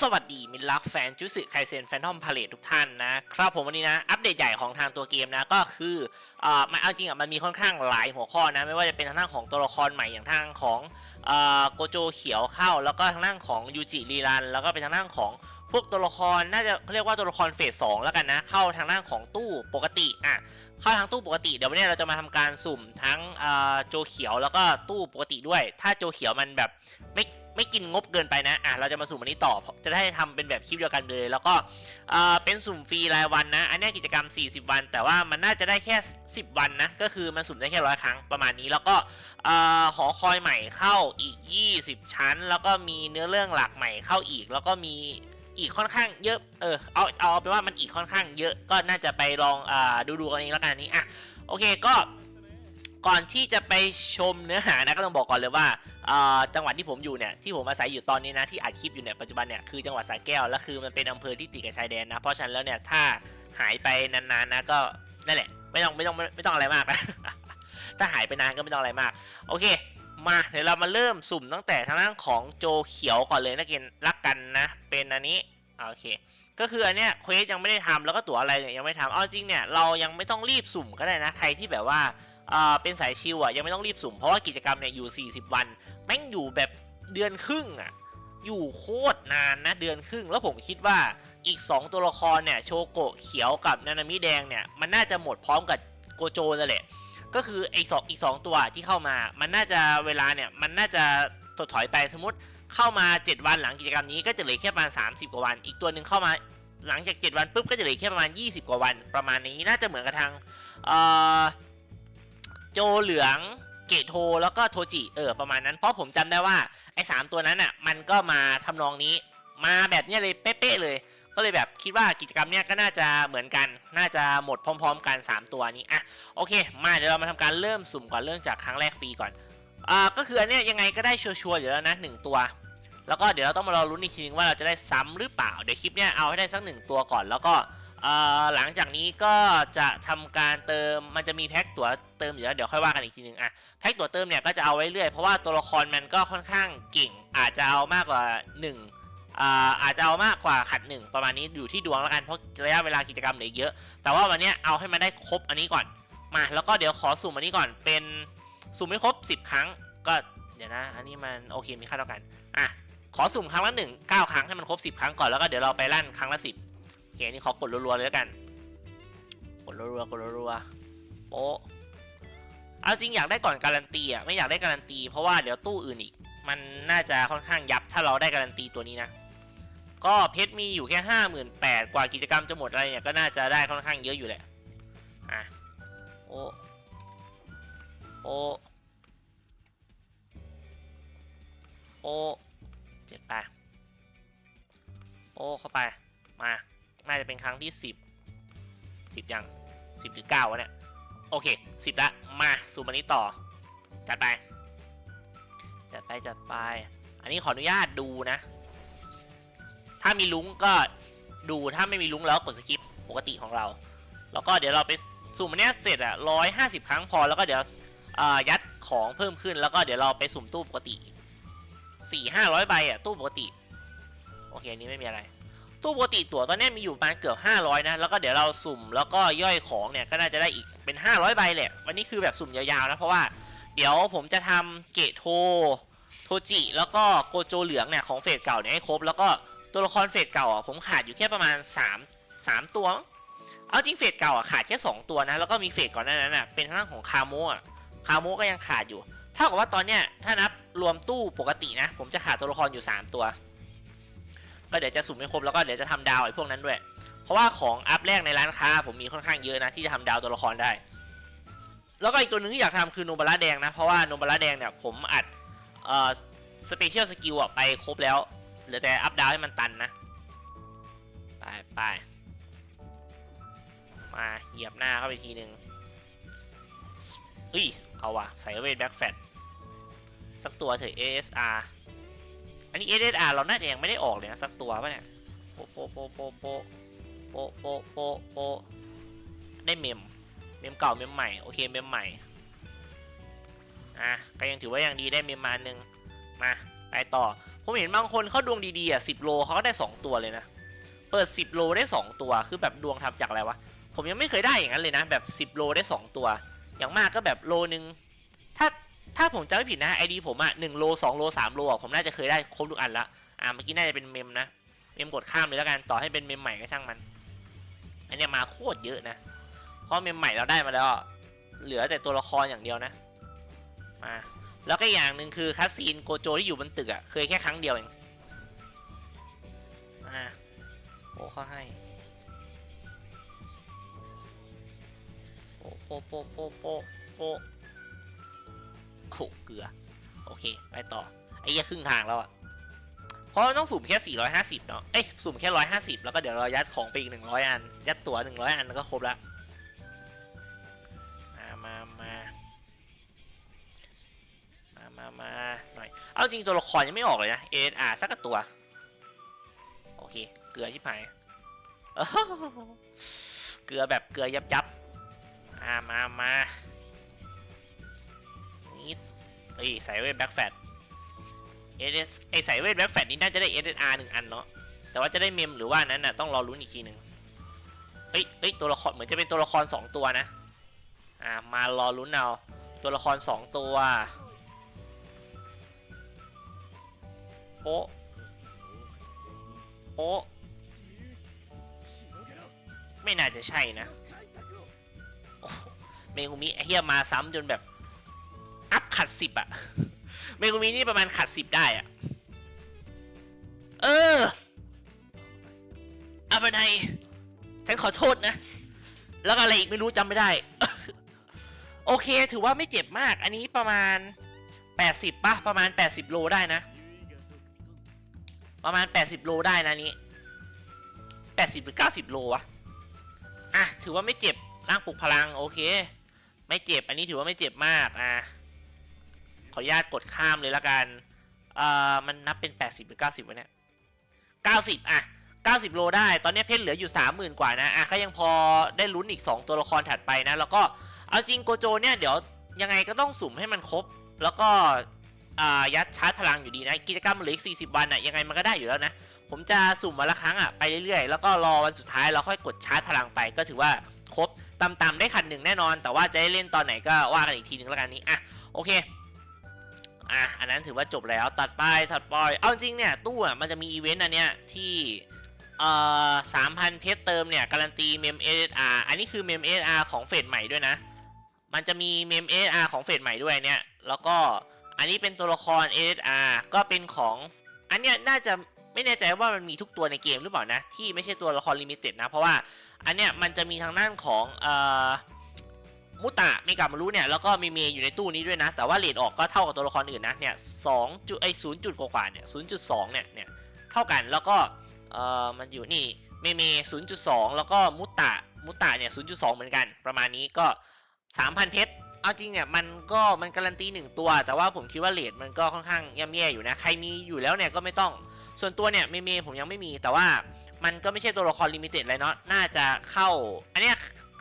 สวัสดีมิตรรักแฟนจูสึไคเซนแฟนทอมพาเลตทุกท่านนะครับผมวันนี้นะอัปเดตใหญ่ของทางตัวเกมนะก็คือเอ่อมันเอาจริงอะมันมีค่อนข้างหลายหัวข้อนะไม่ว่าจะเป็นทางด้านของตัวละครใหม่อย่างทางของเอ่อโกโจเขียวเข้า แล้วก็ทางด้านของยูจิรีรันแล้วก็เป็นทางด้านของพวกตัวละครน่าจะเรียกว่าตัวละครเฟสสองแล้วกันนะ เข้าทางด้านของตู้ปกติอะเข้าทางตู้ปกติเดี๋ยววันนี้เราจะมาทำการสุ่มทั้งโจเขียวแล้วก็ตู้ปกติด้วย ถ้าโจเขียวมันแบบ ไม่ไม่กินงบเกินไปนะอะเราจะมาสุ่มอันนี้ต่อ จะได้ทำเป็นแบบคลิปเดียวกันเลย แล้วก็เอ่อเป็นสุ่มฟรีรายวันนะ อันนี้กิจกรรม 40 วัน แต่ว่ามันน่าจะได้แค่ 10 วันนะ ก็คือมันสุ่มได้แค่ร้อยครั้งประมาณนี้ แล้วก็เอ่อหอคอยใหม่เข้าอีก 20 ชั้น แล้วก็มีเนื้อเรื่องหลักใหม่เข้าอีก แล้วก็มีอีกค่อนข้างเยอะเออเอาเอาเป็นว่ามันอีกค่อนข้างเยอะก็น่าจะไปลองอ่าดูดูกันเองแล้วกันนี้อะโอเคก็ ก่อนที่จะไปชมเนื้อหานะก็ต้องบอกก่อนเลยว่าจังหวัดที่ผมอยู่เนี่ยที่ผมอาศัยอยู่ตอนนี้นะที่อัดคลิปอยู่เนี่ยปัจจุบันเนี่ยคือจังหวัดสระแก้วแล้วคือมันเป็นอำเภอที่ติดกับชายแดนนะเพราะฉะนั้นแล้วเนี่ยถ้าหายไปนานๆนะก็นั่นแหละไม่ต้องไม่ต้องไม่ต้องอะไรมากนะถ้าหายไปนานก็ไม่ต้องอะไรมาก โอเค มาเดี๋ยวเรามาเริ่มสุ่มตั้งแต่ทางด้านของโจเขียวก่อนเลยนะเกณฑ์รักกันนะ เป็นอันนี้โอเคก็คืออันเนี้ยเควสยังไม่ได้ทำแล้วก็ตั๋วอะไรเนี่ยยังไม่ทำเอาจริงเนี่ยเรายังไม่ต้องรีบสุ่มก็ได้นะใครที่แบบว่า เป็นสายชิวอะยังไม่ต้องรีบสุ่มเพราะว่ากิจกรรมเนี่ยอยู่ 40 วัน แม่งอยู่แบบเดือนครึ่งอะอยู่โคตรนานนะเดือนครึ่ง แล้วผมคิดว่าอีก 2 ตัวละครเนี่ยโชโกะเขียวกับนานามิแดงเนี่ยมันน่าจะหมดพร้อมกับโกโจนั่นแหละก็คือไอ้สองอีกสองตัวที่เข้ามา มันน่าจะเวลาเนี่ยมันน่าจะถดถอยไปสมมติเข้ามา 7 วันหลังกิจกรรมนี้ก็จะเหลือแค่ประมาณ 30 กว่าวัน อีกตัวหนึ่งเข้ามาหลังจาก 7 วันปุ๊บก็จะเหลือแค่ประมาณ 20 กว่าวัน ประมาณนี้น่าจะเหมือนกับทางเอ่อ โจเหลืองเกตโทแล้วก็โทจิเออประมาณนั้นเพราะผมจำได้ว่าไอ้สามตัวนั้นอะมันก็มาทำนองนี้ มาแบบนี้เลยเป๊ะๆเลย ก็เลยแบบคิดว่ากิจกรรมเนี้ยก็น่าจะเหมือนกัน น่าจะหมดพร้อม ๆ กัน 3 ตัวนี้อะโอเค มาเดี๋ยวเรามาทำการเริ่มสุ่มก่อนเริ่มจากครั้งแรกฟรีก่อนอ่าก็คืออันเนี้ยยังไงก็ได้ชัวร์ๆอยู่แล้วนะหนึ่งตัว แล้วก็เดี๋ยวเราต้องมารอลุ้นอีกทีนึงว่าเราจะได้ซ้ำหรือเปล่าเดี๋ยวคลิปเนี้ยเอาให้ได้สักหนึ่งตัวก่อนแล้วก็ หลังจากนี้ก็จะทำการเติมมันจะมีแพ็คตั๋วเติมอยู่แล้วเดี๋ยวค่อยว่ากันอีกทีนึงอะแพ็คตั๋วเติมเนี่ยก็จะเอาไว้เรื่อยเพราะว่าตัวละครมันก็ค่อนข้างเก่ง อาจจะเอามากกว่าหนึ่งอ่าอาจจะเอามากกว่าขัดหนึ่งประมาณนี้อยู่ที่ดวงแล้วกันเพราะระยะเวลากิจกรรมเหลือเยอะ แต่ว่าวันนี้เอาให้มันได้ครบอันนี้ก่อนมาแล้วก็เดี๋ยวขอสุ่มอันนี้ก่อนเป็นสุ่มไม่ครบ 10 ครั้ง ก็เดี๋ยวนะ อันนี้มันโอเคมีค่าเท่ากันอะขอสุ่มครั้งละหนึ่งเก้าครั้งให้มันครบ 10 ครั้งก่อนแล้วก็เดี๋ยวเราไปลั่นครั้งละ 10 เคอันนี่ขอกดรัวๆเลยแล้วกัน กดรัวๆกดรัวๆโป๊ะเอาจริงอยากได้ก่อนการันตีอะไม่อยากได้การันตีเพราะว่าเดี๋ยวตู้อื่นอีก มันน่าจะค่อนข้างยับถ้าเราได้การันตีตัวนี้นะ ก็เพชรมีอยู่แค่ห้าหมื่นแปดกว่ากิจกรรมจะหมดอะไรเนี่ยก็น่าจะได้ค่อนข้างเยอะอยู่แหละอะโอ้โอ้โอ้เจ็ดไปโอ้เข้าไปมา น่าจะเป็นครั้งที่สิบสิบยังสิบหรือเก้าวะเนี่ย โอเคสิบละ มาสู่มันนี้ต่อ จัดไป จัดไป จัดไป อันนี้ขออนุญาตดูนะ ถ้ามีลุงก็ดูถ้าไม่มีลุงแล้วกดสกิปปกติของเรา แล้วก็เดี๋ยวเราไปสุ่มอันนี้เสร็จอะร้อยห้าสิบครั้งพอแล้วก็เดี๋ยวยัดของเพิ่มขึ้นแล้วก็เดี๋ยวเราไปสุ่มตู้ปกติสี่ห้าร้อยใบอะตู้ปกติ โอเคอันนี้ไม่มีอะไร ตู้ปกติตั๋วตอนนี้มีอยู่ประมาณเกือบ 500 นะ แล้วก็เดี๋ยวเราสุ่มแล้วก็ย่อยของเนี่ยก็น่าจะได้อีกเป็น 500 ใบแหละ วันนี้คือแบบสุ่มยาวๆนะ เพราะว่าเดี๋ยวผมจะทำเกตโท โทจิ แล้วก็โกโจเหลืองเนี่ยของเฟสเก่าเนี่ยให้ครบ แล้วก็ตัวละครเฟสเก่าอะผมขาดอยู่แค่ประมาณ 3 3 ตัวมั้งเอาจริงเฟสเก่าอะขาดแค่ 2 ตัวนะ แล้วก็มีเฟสก่อนหน้านั้นอะเป็นทางด้านของคาโมอะ คาโมก็ยังขาดอยู่ เท่ากับว่าตอนเนี้ยถ้านับรวมตู้ปกตินะ ผมจะขาดตัวละครอยู่ 3 ตัว ก็เดี๋ยวจะสุ่มให้ครบแล้วก็เดี๋ยวจะทำดาวไอ้พวกนั้นด้วย เพราะว่าของอัพแรกในร้านค้า ผมมีค่อนข้างเยอะนะที่จะทำดาวตัวละครได้ แล้วก็อีกตัวหนึ่งที่อยากทำคือโนบาร่าแดงนะ เพราะว่าโนบาร่าแดงเนี่ยผมอัดเอ่อสเปเชียลสกิลอะไปครบแล้วเหลือแต่อัพดาวให้มันตันนะ ไปไปมาเหยียบหน้าเข้าไปทีหนึ่งเฮ้ย เอาว่ะใส่เวทแบ็กแฟตสักตัวเถอะ ASR อันนี้ ASR เราน่าจะยังไม่ได้ออกเลยนะสักตัวป่ะเนี่ยโปโปโปโปโปโปโปโปโปได้เมม เมมเก่าเมมใหม่โอเคเมมใหม่อะก็ยังถือว่ายังดีได้เมมมาหนึ่งมาไปต่อผมเห็นบางคนเขาดวงดีๆอะสิบโลเขาก็ได้สองตัวเลยนะเปิดสิบโลได้สองตัวคือแบบดวงทำจากอะไรวะผมยังไม่เคยได้อย่างนั้นเลยนะแบบสิบโลได้สองตัว อย่างมากก็แบบโลนึง ถ้าผมจำไม่ผิดนะไอดีผมอะหนึ่งโลสองโลสามโลผมน่าจะเคยได้ครบทุกอันละอ่าเมื่อกี้น่าจะเป็นเมมนะ เมมกดข้ามเลยแล้วกันต่อให้เป็นเมมใหม่ก็ช่างมัน อันเนี้ยมาโคตรเยอะนะ เพราะเมมใหม่เราได้มาแล้ว เหลือแต่ตัวละครอย่างเดียวนะ มา แล้วก็อย่างหนึ่งคือคัสซีนโกโจที่อยู่บนตึกอะเคยแค่ครั้งเดียวเอง อ่าโอ้เขาให้โปโปโปโปโป โปะโขเกลือ โอเค ไปต่อ ไอ้เหี้ยครึ่งทางแล้วอะเพราะต้องสุ่มแค่ 450 เนาะ เอ้ย สุ่มแค่ 150 แล้วก็เดี๋ยวเรายัดของไปอีก 100 อัน ยัดตั๋ว 100 อันก็ครบละ มามามามามามาหน่อย เอาจริงตัวละครยังไม่ออกเลยนะ เอสอาสักตัว โอเค เกลือชิบหายเกลือแบบเกลือยับยับอ่ามามา เฮ้ยใส่เวทแบ็คแฟตเอสไอใส่เวทแบ็คแฟตนี่น่าจะได้เอสอาร์หนึ่งอันเนาะแต่ว่าจะได้เมมหรือว่านั้นน่ะต้องรอลุ้นอีกทีหนึ่งเฮ้ยเฮ้ยตัวละครเหมือนจะเป็นตัวละครสองตัวนะ อ่ามารอลุ้นเอาตัวละครสองตัวโป๊ะโป๊ะไม่น่าจะใช่นะเมกุมิเฮียมาซ้ำจนแบบ ขัดสิบอะเมกุมินี่ประมาณขัดสิบได้อะเอออาไปไหนฉันขอโทษนะ แล้วก็อะไรอีกไม่รู้จำไม่ได้ โอเคถือว่าไม่เจ็บมาก อันนี้ประมาณ 80ป่ะประมาณ 80 โลได้นะ ประมาณ 80 โลได้นะนี้ 80 หรือ 90 โลวะอะถือว่าไม่เจ็บร่างปลุกพลังโอเค ไม่เจ็บอันนี้ถือว่าไม่เจ็บมากอะ ออนุญาตกดข้ามเลยละกันเอ่อมันนับเป็น 80 หรือ 90วะเนี่ย 90 อะ 90 โลได้ ตอนนี้เพชรเหลืออยู่ 30,000 กว่านะ อะก็ยังพอได้ลุ้นอีก 2 ตัวละครถัดไปนะ แล้วก็ เอาจริงโกโจเนี่ย เดี๋ยวยังไงก็ต้องสุ่มให้มันครบ แล้วก็อ่ายัดชาร์จพลังอยู่ดีนะ กิจกรรมมันเหลืออีก 40 วันอะ ยังไงมันก็ได้อยู่แล้วนะ ผมจะสุ่มวันละครั้งอะ ไปเรื่อยๆ แล้วก็รอวันสุดท้ายเราค่อยกดชาร์จพลังไป ก็ถือว่าครบต่ำๆได้คันหนึ่งแน่นอน แต่ว่าจะได้เล่นตอนไหนก็ว่ากันอีกทีหนึ่งแล้วกันนี้ อะ โอเค อะอันนั้นถือว่าจบแล้วตัดไปตัดไปเอาจริงเนี่ยตู้อะมันจะมีอีเวนต์อันเนี้ยที่เอ่อสามพันเพชรเติมเนี่ยการันตีเมม SSR อันนี้คือเมม SSR ของเฟสใหม่ด้วยนะ มันจะมีเมม SSR ของเฟสใหม่ด้วยเนี่ยแล้วก็อันนี้เป็นตัวละคร SSR ก็เป็นของอันเนี้ยน่าจะไม่แน่ใจว่ามันมีทุกตัวในเกมหรือเปล่านะ ที่ไม่ใช่ตัวละครลิมิเต็ดนะ เพราะว่าอันเนี้ยมันจะมีทางด้านของเอ่อ มุตะเมกามารุเนี่ยแล้วก็มีเมย์อยู่ในตู้นี้ด้วยนะ แต่ว่าเลทออกก็เท่ากับตัวละครอื่นนะเนี่ยสองจุดไอศูนย์จุดกว่าเนี่ยศูนย์จุดสองเนี่ยเนี่ยเท่ากันแล้วก็เอ่อมันอยู่นี่เมเมศูนย์จุดสองแล้วก็มุตะมุตะเนี่ยศูนย์จุดสองเหมือนกัน ประมาณนี้ก็สามพันเพชรเอาจริงเนี่ยมันก็มันการันตีหนึ่งตัว แต่ว่าผมคิดว่าเลทมันก็ค่อนข้างย่ำแย่อยู่นะใครมีอยู่แล้วเนี่ยก็ไม่ต้องส่วนตัวเนี่ยเมเมผมยังไม่มีแต่ว่ามันก็ไม่ใช่ตัวละครลิมิเต็ดเลยเนาะน่าจะเข้าอันเนี้ย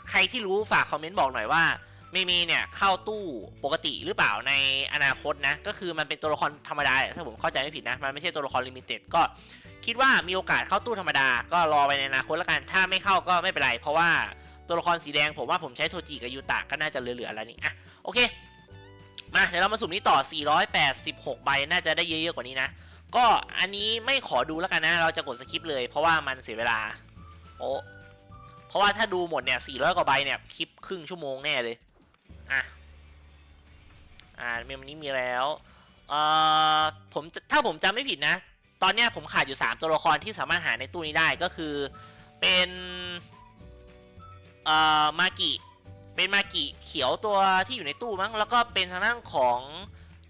ใครที่รู้ฝากคอมเมนต์บอกหน่อยว่าเมเมเนี่ยเข้าตู้ปกติหรือเปล่าในอนาคตนะ ก็คือมันเป็นตัวละครธรรมดาถ้าผมเข้าใจไม่ผิดนะ มันไม่ใช่ตัวละครลิมิเต็ดก็คิดว่ามีโอกาสเข้าตู้ธรรมดา ก็รอไปในอนาคตแล้วกัน ถ้าไม่เข้าก็ไม่เป็นไร เพราะว่าตัวละครสีแดงผมว่าผมใช้โทจิกับยูตะก็น่าจะเหลือๆแล้วนี่อะโอเค มาเดี๋ยวเรามาสุ่มนี้ต่อ 486 ใบน่าจะได้เยอะๆกว่านี้นะ ก็อันนี้ไม่ขอดูแล้วกันนะ เราจะกดสคิปเลย เพราะว่ามันเสียเวลาโอ้ ราะว่าถ้าดูหมดเนี่ย400กว่าใบเนี่ยคลิปครึ่งชั่วโมงแน่เลย อะ อ่าเมมนี้มีแล้วเอ่อผมถ้าผมจำไม่ผิดนะ ตอนเนี้ยผมขาดอยู่ 3 ตัวละครที่สามารถหาในตู้นี้ได้ก็คือเป็นเอ่อมากิเป็นมากิเขียวตัวที่อยู่ในตู้มั้งแล้วก็เป็นทางด้านของ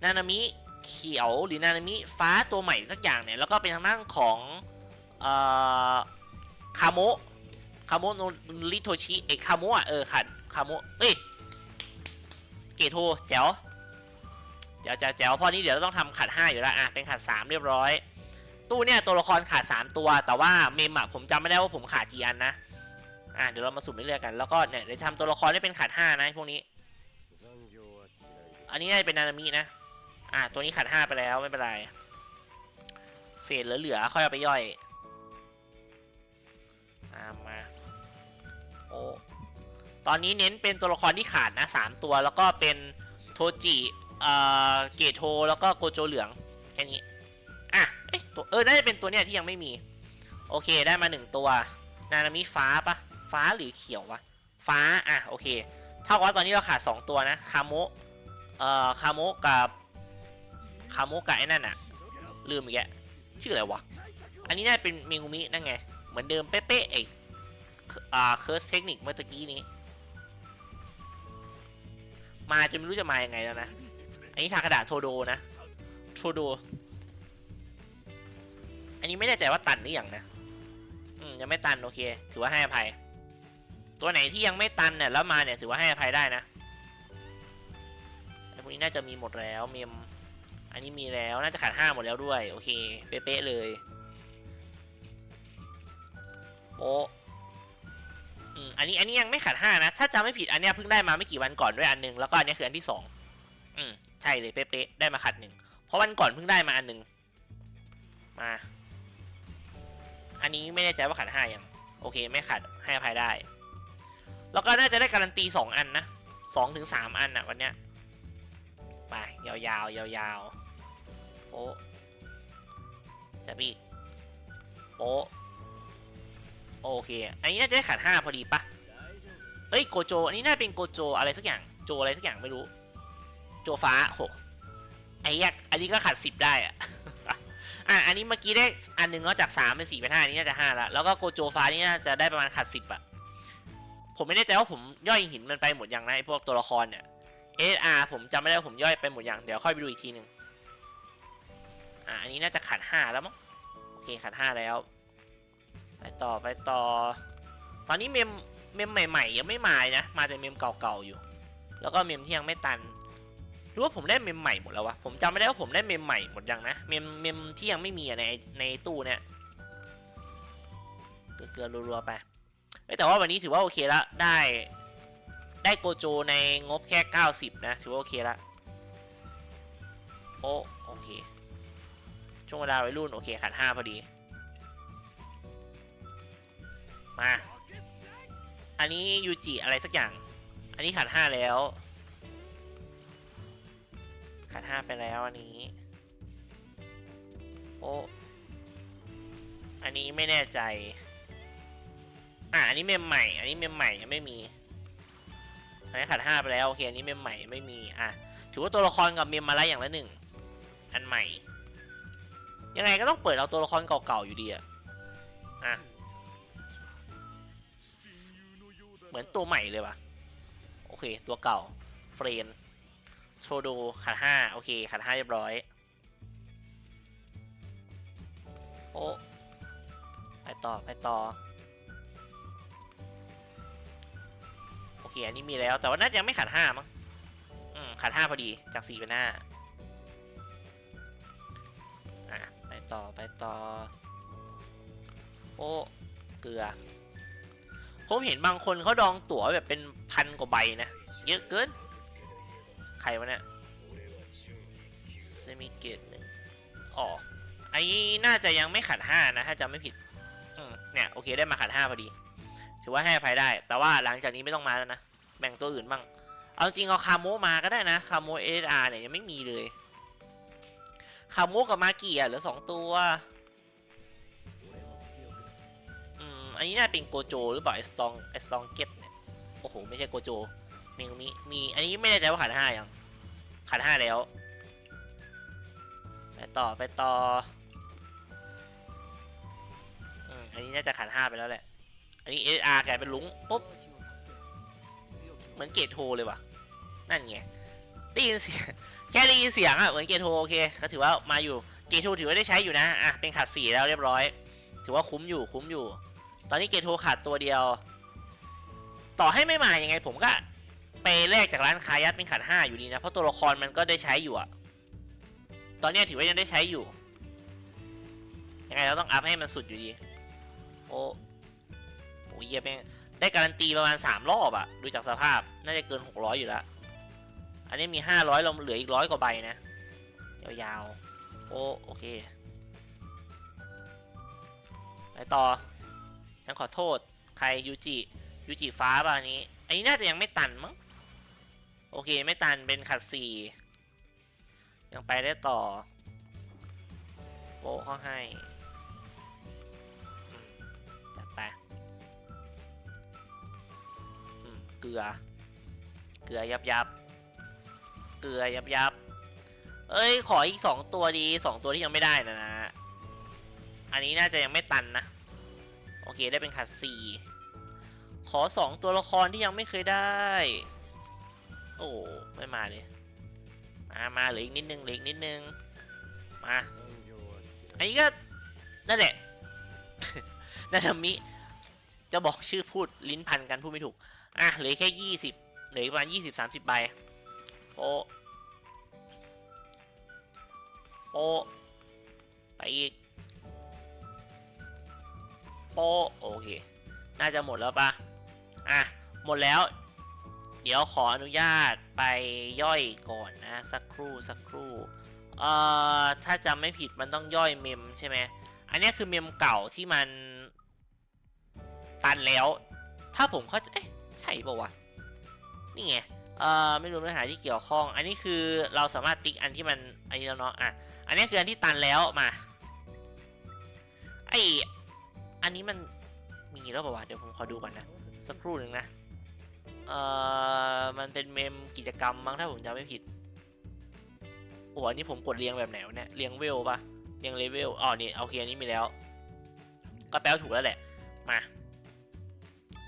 นานามิเขียวหรือนานามิฟ้าตัวใหม่สักอย่างเนี่ยแล้วก็เป็นทางด้านของเอ่อคาโม คาโมโนริโทชิเอยคาโมะเออขาดคาโมะเอ้ยเกโทแจ๋วแจ๋วแจ๋วแจ๋วเพราะนี้เดี๋ยวเราต้องทำขัด5อยู่แล้วอะเป็นขัด3เรียบร้อย ตู้เนี่ยตัวละครขาด3ตัว แต่ว่าเมมอะผมจำไม่ได้ว่าผมขาดกี่อันนะอะเดี๋ยวเรามาสุ่มเรื่อยๆกันแล้วก็เนี่ยเดี๋ยวทำตัวละครได้เป็นขาด5นะพวกนี้ อันนี้น่าจะเป็นนานามินะอะตัวนี้ขาด5ไปแล้วไม่เป็นไรเศษเหลือๆค่อยเอาไปย่อย ตอนนี้เน้นเป็นตัวละครที่ขาดนะสามตัวแล้วก็เป็นโทจิเอ่อเกโทแล้วก็โกโจเหลืองแค่นี้อะเอ๊ะตัวเออน่าจะเป็นตัวเนี้ยที่ยังไม่มี โอเคได้มาหนึ่งตัว นานามิฟ้าปะฟ้าหรือเขียววะฟ้าอะโอเคเท่ากับว่าตอนนี้เราขาดสองตัวนะคาโมะเอ่อคาโมะกับคาโมะกับไอ้นั่นอะลืมอีกแล้วชื่ออะไรวะอันนี้น่าจะเป็นเมงุมินั่นไงเหมือนเดิมเป๊ะๆไอ้ อ่าเคิร์สเทคนิคเมื่อกี้นี้ มาจนไม่รู้จะมายังไงแล้วนะ อันนี้ทากระดาษโทโดนะ โทโด อันนี้ไม่แน่ใจว่าตันหรือยังนะ อืมยังไม่ตันโอเค ถือว่าให้อภัย ตัวไหนที่ยังไม่ตันเนี่ยแล้วมาเนี่ยถือว่าให้อภัยได้นะแต่พวกนี้น่าจะมีหมดแล้วเมมอันนี้มีแล้วน่าจะขาดห้าหมดแล้วด้วย โอเค เป๊ะเลยโอ อืมอันนี้อันนี้ยังไม่ขาดห้านะ ถ้าจำไม่ผิดอันเนี้ยเพิ่งได้มาไม่กี่วันก่อนด้วยอันหนึงแล้วก็อันเนี้ยคืออันที่สองอืมใช่เลยเป๊ะๆได้มาขัดหนึ่งเพราะวันก่อนเพิ่งได้มาอันหนึ่งมา อันนี้ไม่แน่ใจว่าขัดห้ายังโอเคไม่ขัดให้อภัยได้ แล้วก็น่าจะได้การันตีสองอันนะสองถึงสามอันอะวันเนี้ยไปยาวๆยาวๆโป๊ะจะพี่โป๊ะ โอเค อันนี้น่าจะได้ขัดห้าพอดีปะเอ้ยโกโจ อันนี้น่าเป็นโกโจอะไรสักอย่าง โจอะไรสักอย่างไม่รู้ โจฟ้าโหไอ้ยักอันนี้ก็ขัดสิบได้อะอะ อันนี้เมื่อกี้ได้อันหนึ่งแล้วจากสามเป็นสี่เป็นห้าอันนี้น่าจะห้าละแล้วก็โกโจฟ้านี่น่าจะได้ประมาณขัดสิบอะผมไม่แน่ใจว่าผมย่อยหินมันไปหมดยังนะไอ้พวกตัวละครเนี่ย SR ผมจำไม่ได้ผมย่อยไปหมดอย่างเดี๋ยวค่อยไปดูอีกทีหนึ่งอ่าอันนี้น่าจะขัดห้าแล้วมั้งโอเคขัดห้าแล้ว ต่อไปต่อ ตอนนี้เมมเมมใหม่ๆยังไม่มานะ มาแต่เมมเก่าๆอยู่ แล้วก็เมมที่ยังไม่ตันรือว่าผมได้เมมใหม่หมดแล้ววะ ผมจำไม่ได้ว่าผมได้เมมใหม่หมดยังนะ เมมเมมที่ยังไม่มีในในตู้เนี่ย เกลือๆรัวๆไปแต่ว่าวันนี้ถือว่าโอเคล้วได้ได้โกโจในงบแค่ 90 นะ ถือว่าโอเคละโอโอเค ช่วงเวลาวัยรุ่นโอเคขัด5พอดี มา อันนี้ยูจิอะไรสักอย่าง อันนี้ขัด5แล้วขัด5ไปแล้วอันนี้ โออันนี้ไม่แน่ใจ อะ อันนี้เมมใหม่ อันนี้เมมใหม่ยังไม่มี อันนี้ขัดห้าไปแล้วโอเค อันนี้เมมใหม่ไม่มี อะ ถือว่าตัวละครกับเมมมาแล้วอย่างละหนึ่ง อันใหม่ ยังไงก็ต้องเปิดเอาตัวละครเก่าๆอยู่ดีอะอะ มือนตัวใหม่เลยว่ะ โอเค ตัวเก่า เฟรนโชโดขัดห้าโอเคขัดห้าเรียบร้อย โอ้ไปต่อ ไปต่อ โอเค อันนี้มีแล้ว แต่ว่าน่าจะยังไม่ขัดห้ามั้งอืมขัดห้าพอดี จากสี่เป็นห้าอะ ไปต่อ ไปต่อ โอ้ เกลือ ผมเห็นบางคนเขาดองตั๋วแบบเป็นพันกว่าใบนะ เยอะเกิน ใครวะเนี่ยเซมิเกตหนึ่งอ๋อไอ้น่าจะยังไม่ขัดห้านะ ถ้าจำไม่ผิดเนี่ยโอเคได้มาขัดห้าพอดี ถือว่าให้อภัยได้ แต่ว่าหลังจากนี้ไม่ต้องมาแล้วนะ แบ่งตัวอื่นบ้าง เอาจริงเอาคาโมมาก็ได้นะ คาโมเอสอาร์เนี่ยยังไม่มีเลย คาโมกับมากิอะเหลือสองตัว อันนี้น่าเป็นโกโจหรือเปล่าไอสตองไอสตองเก็ตเนี่ยโอ้โหไม่ใช่โกโจมีตรงนี้มีอันนี้ไม่แน่ใจว่าขันห้ายังขันห้าแล้ว ไปต่อไปต่ออืมอันนี้น่าจะขันห้าไปแล้วแหละ อันนี้ SR กลายเป็นลุงปุ๊บเหมือนเกตโทเลยว่ะ นั่นไงได้ยินเสียงแค่ได้ยินเสียงอะเหมือนเกตโทโอเคก็ถือว่ามาอยู่เกตโทถือว่าได้ใช้อยู่นะอะเป็นขาดสี่แล้วเรียบร้อย ถือว่าคุ้มอยู่คุ้มอยู่ ตอนนี้เกตโทขาดตัวเดียว ต่อให้ไม่มายังไง ผมก็ไปแลกจากร้านคายัดเป็นขาดห้าอยู่ดีนะ เพราะตัวละครมันก็ได้ใช้อยู่อะตอนนี้ถือว่ายังได้ใช้อยู่ ยังไงเราต้องอัพให้มันสุดอยู่ดี โอ้โหเยี่ยแม่งได้การันตีประมาณ 3 รอบอะดูจากสภาพน่าจะเกิน 600 อยู่แล้ว อันนี้มี 500 เราเหลืออีกร้อยกว่าใบนะ ยาวๆ โอ้โอเคต่อ ฉันขอโทษ ใครยูจิยูจิฟ้าป่ะอันนี้ อันนี้น่าจะยังไม่ตันมั้ง โอเคไม่ตันเป็นขัดสี่ยังไปได้ต่อ โปะเขาให้จัดไปเกลือ เกลือยับยับ เกลือยับยับ เอ้ย ขออีกสองตัวดีสองตัวที่ยังไม่ได้นะนะ อันนี้น่าจะยังไม่ตันนะ เคได้เป็นขัดสี่ขอสองตัวละครที่ยังไม่เคยได้ โอ้ไม่มาเลย มามาเหลืออีกนิดนึงเหลืออีกนิดนึง มา อันนี้ก็นั่นแหละนาทามิ จะบอกชื่อพูดลิ้นพันกันพูดไม่ถูก อะเหลือแค่ยี่สิบเหลือประมาณยี่สิบสามสิบใบโปะโปะไปอีก โปโอเค น่าจะหมดแล้วปะอะ หมดแล้ว เดี๋ยวขออนุญาตไปย่อยก่อนนะ สักครู่สักครู่ เอ่อ ถ้าจำไม่ผิดมันต้องย่อยเมมใช่ไหม อันนี้คือเมมเก่าที่มัน ตันแล้ว ถ้าผมเข้าใจเอ๊ะใช่ป่าวะ นี่ไง เอ่อ ไม่รู้เนื้อหาที่เกี่ยวข้อง อันนี้คือเราสามารถติ๊กอันที่มัน อันนี้แล้วเนาะ อะ อันนี้คืออันที่ตันแล้วมา ไอ อันนี้มันมีแล้วป่าวะเดี๋ยวผมขอดูก่อนนะ สักครู่หนึ่งนะ เอ่อ มันเป็นเมมกิจกรรมมั้งถ้าผมจำไม่ผิดโอ้โหอันนี้ผมกดเรียงแบบไหนวะเนี่ย เรียงเวลปะเรียงเลเวล อ๋อ นี่โอเคอันนี้มีแล้ว ก็แปลว่าถูกแล้วแหละ มา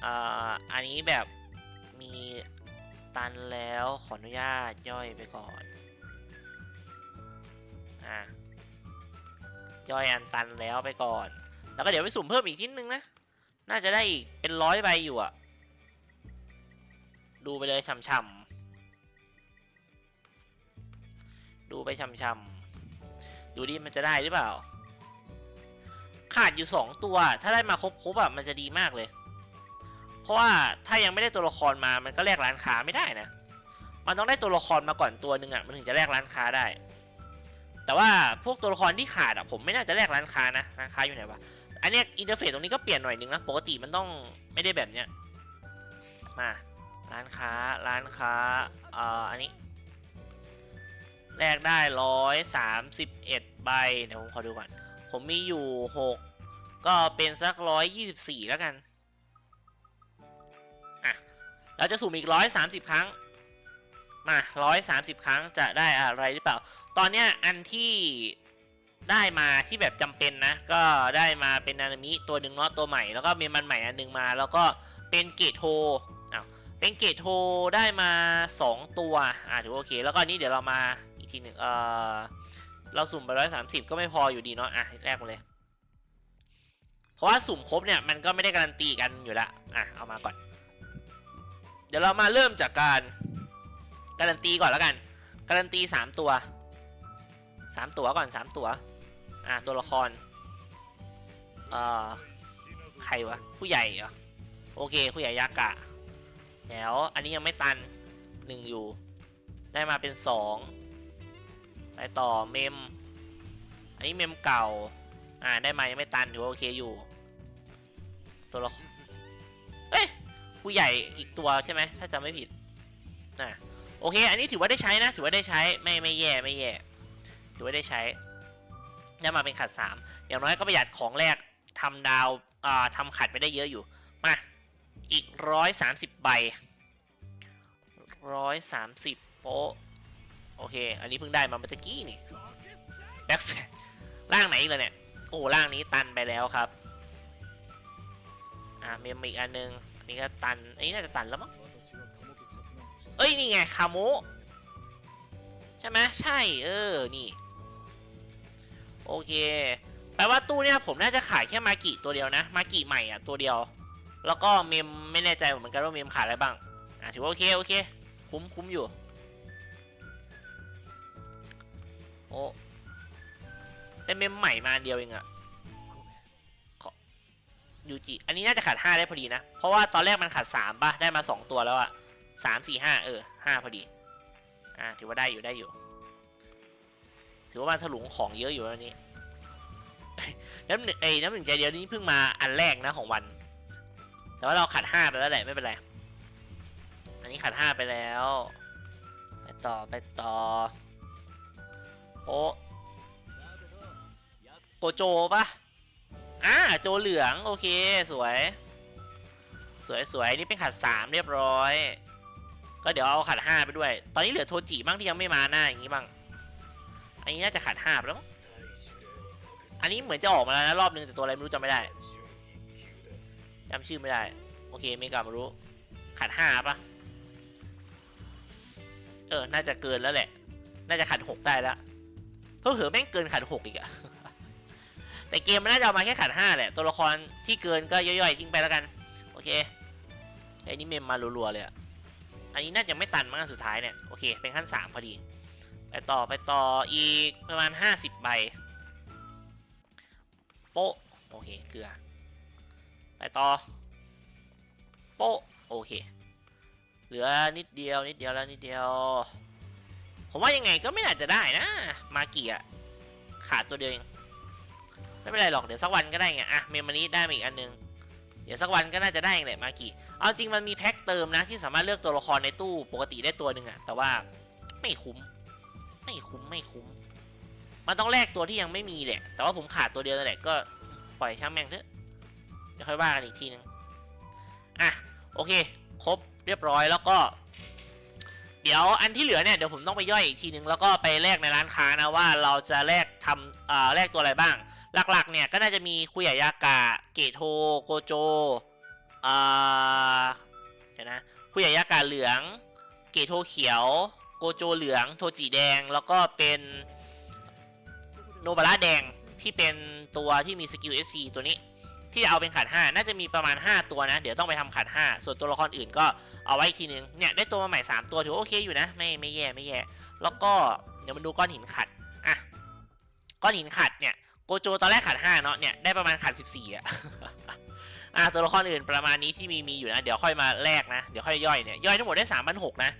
อ่าอันนี้แบบมีตันแล้วขออนุญาตย่อยไปก่อน อะย่อยอันตันแล้วไปก่อน แล้วก็เดี๋ยวไปสุ่มเพิ่มอีกชิ้นนึงนะ น่าจะได้อีกเป็นร้อยใบอยู่อะดูไปเลยช่ำๆ ดูไปช่ำๆ ดูดิมันจะได้หรือเปล่า ขาดอยู่สองตัว ถ้าได้มาครบๆอะมันจะดีมากเลย เพราะว่าถ้ายังไม่ได้ตัวละครมา มันก็แลกร้านค้าไม่ได้นะ มันต้องได้ตัวละครมาก่อนตัวหนึ่งอะมันถึงจะแลกร้านค้าได้ แต่ว่าพวกตัวละครที่ขาดอะผมไม่น่าจะแลกร้านค้านะ ร้านค้าอยู่ไหนวะ อันเนี้ยอินเทอร์เฟซตรงนี้ก็เปลี่ยนหน่อยนึงนะ ปกติมันต้องไม่ได้แบบเนี้ย มา ร้านค้า ร้านค้าเอ่ออันนี้ แลกได้ร้อยสามสิบเอ็ดใบ เดี๋ยวผมขอดูก่อน ผมมีอยู่หกก็เป็นสักร้อยยี่สิบสี่แล้วกัน อะ เราจะสุ่มอีกร้อยสามสิบครั้ง มาร้อยสามสิบครั้งจะได้อะไรหรือเปล่า ตอนเนี้ยอันที่ ได้มาที่แบบจำเป็นนะ ก็ได้มาเป็นนานามิตัวหนึ่งเนาะตัวใหม่แล้วก็มีมันใหม่อันหนึ่งมา แล้วก็เป็นเกตโทอ้าวเป็นเกตโทได้มา 2 ตัวอ่าถือโอเค แล้วก็นนี้เดี๋ยวเรามาอีกทีหนึ่งเออเราสุ่มไปร้อยสามสิบก็ไม่พออยู่ดีเนาะอะแรกมาเลย เพราะว่าสุ่มครบเนี่ยมันก็ไม่ได้การันตีกันอยู่ละอะเอามาก่อน เดี๋ยวเรามาเริ่มจากการการันตีก่อนแล้วกัน การันตี 3 ตัว 3 ตัวก่อน 3 ตัว อะตัวละครเอ่อใครวะ ผู้ใหญ่เหรอ โอเค ผู้ใหญ่ยากะ แล้วอันนี้ยังไม่ตัน1อยู่ ได้มาเป็น2ไปต่อเมม อันนี้เมมเก่า อ่าได้มายังไม่ตันถือว่าโอเคอยู่ ตัวละครเอ้ยผู้ใหญ่อีกตัวใช่ไหมถ้าจำไม่ผิดน่ะโอเค อันนี้ถือว่าได้ใช้นะ ถือว่าได้ใช้ไม่ไม่แย่ไม่แย่ถือว่าได้ใช้ ได้มาเป็นขัดสามอย่างน้อยก็ประหยัดของแรกทำดาวาทำขัดไปได้เยอะอยู่ มา อีกร้อยสามสิบใบร้อยสามสิบโป๊ะโอเค อันนี้เพิ่งได้มาเมื่อกี้นี่แบ็คแฟร่างไหนอีกเลยเนี่ย โอ้ร่างนี้ตันไปแล้วครับ อ่ามมอีกอันนึงอันนี้ก็ตัน อันนี้น่าจะตันแล้วมั้ง เอ้ย นี่ไง คาโมใช่ไหมใช่ เออ นี่ โอเค แปลว่าตู้เนี่ยผมน่าจะขายแค่มากิตัวเดียวนะ มากิใหม่อะตัวเดียว แล้วก็เมมไม่แน่ใจเหมือนกันว่าเมมขาดอะไรบ้าง อะถือว่าโอเคโอเค คุ้มคุ้มอยู่ โอ้แต่เมมใหม่มาเดียวเองอะยูจิ อันนี้น่าจะขาดห้าได้พอดีนะ เพราะว่าตอนแรกมันขาดสามป่ะ ได้มาสองตัวแล้วอะสามสี่ห้าเออห้าพอดี อ่า ถือว่าได้อยู่ได้อยู่ ถือว่ามันถลุงของเยอะอยู่แล้วนี้น้ำหนึ่งไอ้น้ำหนึ่งใจเดียวนี่เพิ่งมาอันแรกนะของวัน แต่ว่าเราขัดห้าไปแล้วแหละไม่เป็นไร อันนี้ขัดห้าไปแล้ว ไปต่อไปต่อ โอ้โกโจปะอ่าโจเหลืองโอเคสวย สวยสวยนี่เป็นขัดสามเรียบร้อย ก็เดี๋ยวเอาขัดห้าไปด้วย ตอนนี้เหลือโทจิบ้างที่ยังไม่มาหน้าอย่างนี้บ้าง อันนี้น่าจะขัดห้าไปแล้วมั้งอันนี้เหมือนจะออกมาแล้วนะรอบนึงแต่ตัวอะไรไม่รู้จำไม่ได้จำชื่อไม่ได้ โอเคไม่กลับมารู้ขัดห้าปะเออ น่าจะเกินแล้วแหละ น่าจะขัดหกได้แล้วเพิ่งเหอะแม่งเกินขัดหกอีกอะแต่เกมมันน่าจะเอามาแค่ขัดห้าแหละ ตัวละครที่เกินก็ย่อยๆทิ้งไปแล้วกัน โอเคไอ้นี่เมมมารัวๆเลยอะอันนี้น่าจะไม่ตันมั้งอันสุดท้ายเนี่ย โอเค เป็นขั้นสามพอดีไป ต่อไปต่ออีกประมาณห้าสิบใบ โป๊ะโอเค เกลือ ไปต่อ โป๊ะโอเค เหลือนิดเดียวนิดเดียวแล้วนิดเดียว ผมว่ายังไงก็ไม่น่าจะได้นะ มาเกียขาดตัวเดียวเองไม่เป็นไรหรอกเดี๋ยวสักวันก็ได้ไงอะเมมมานี้ได้มาอีกอันนึงเดี๋ยวสักวันก็น่าจะได้เองแหละมากิเอาจริงมันมีแพ็คเติมนะที่สามารถเลือกตัวละครในตู้ปกติได้ตัวหนึ่งอะแต่ว่าไม่คุ้ม ไม่คุ้มไม่คุ้ม มันต้องแลกตัวที่ยังไม่มีแหละแต่ว่าผมขาดตัวเดียวนั่นแหละก็ปล่อยช่างแม่งเถอะเดี๋ยวค่อยว่ากันอีกทีนึงอะโอเค ครบเรียบร้อยแล้วก็ เดี๋ยวอันที่เหลือเนี่ยเดี๋ยวผมต้องไปย่อยอีกทีนึงแล้วก็ไปแลกในร้านค้านะว่าเราจะแลกทำอ่าแลกตัวอะไรบ้าง หลักๆ เนี่ยก็น่าจะมีคุยายากะเกโทโกโจอ่าเดี๋ยวนะคุยายากะเหลือง เกโทเขียว โกโจเหลืองโทจิแดง แล้วก็เป็นโนบาระแดงที่เป็นตัวที่มีสกิล SP ตัวนี้ ที่เอาเป็นขัด5 น่าจะมีประมาณ 5 ตัวนะ เดี๋ยวต้องไปทำขัด5 ส่วนตัวละครอื่นก็เอาไว้อีกทีนึง เนี่ย ได้ตัวมาใหม่ 3 ตัวถือว่าโอเคอยู่นะ ไม่ไม่แย่ไม่แย่ แล้วก็เดี๋ยวมาดูก้อนหินขัด อะ ก้อนหินขัดเนี่ยโกโจตอนแรกขัด5 เนาะเนี่ยได้ประมาณขัด14อะอะตัวละครอื่นประมาณนี้ที่มีมีอยู่นะ เดี๋ยวค่อยมาแลกนะ เดี๋ยวค่อยย่อยเนี่ย ย่อยทั้งหมดได้3 6 0 0นะ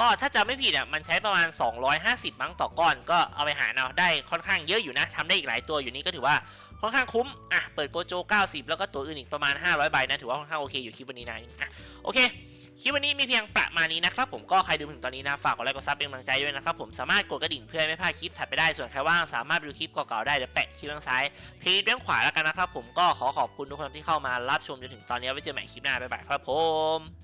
ก็ถ้าจำไม่ผิดอะมันใช้ประมาณ 250 มั้งต่อก้อนก็เอาไปหารเอาได้ค่อนข้างเยอะอยู่นะทำได้อีกหลายตัวอยู่นี่ก็ถือว่าค่อนข้างคุ้มอะเปิดโกโจ 90 แล้วก็ตัวอื่นอีกประมาณ 500 ใบนะถือว่าค่อนข้างโอเคอยู่คลิปวันนี้นะอะโอเคคลิปวันนี้มีเพียงประมาณนี้นะครับผมก็ใครดูถึงตอนนี้นะฝากกดไลค์กดซับเป็นกำลังใจด้วยนะครับผมสามารถกดกระดิ่งเพื่อไม่พลาดคลิปถัดไปได้ส่วนใครว่างสามารถดูคลิปเก่าๆได้เดี๋ยวแปะคลิปด้านซ้ายเพจด้านขวาแล้วกันนะครับผมก็ขอขอบคุณทุกคนที่เข้ามารับชมจนถึงตอนนี้ไว้เจอใหม่คลิปหน้าบ๊ายบายครับผม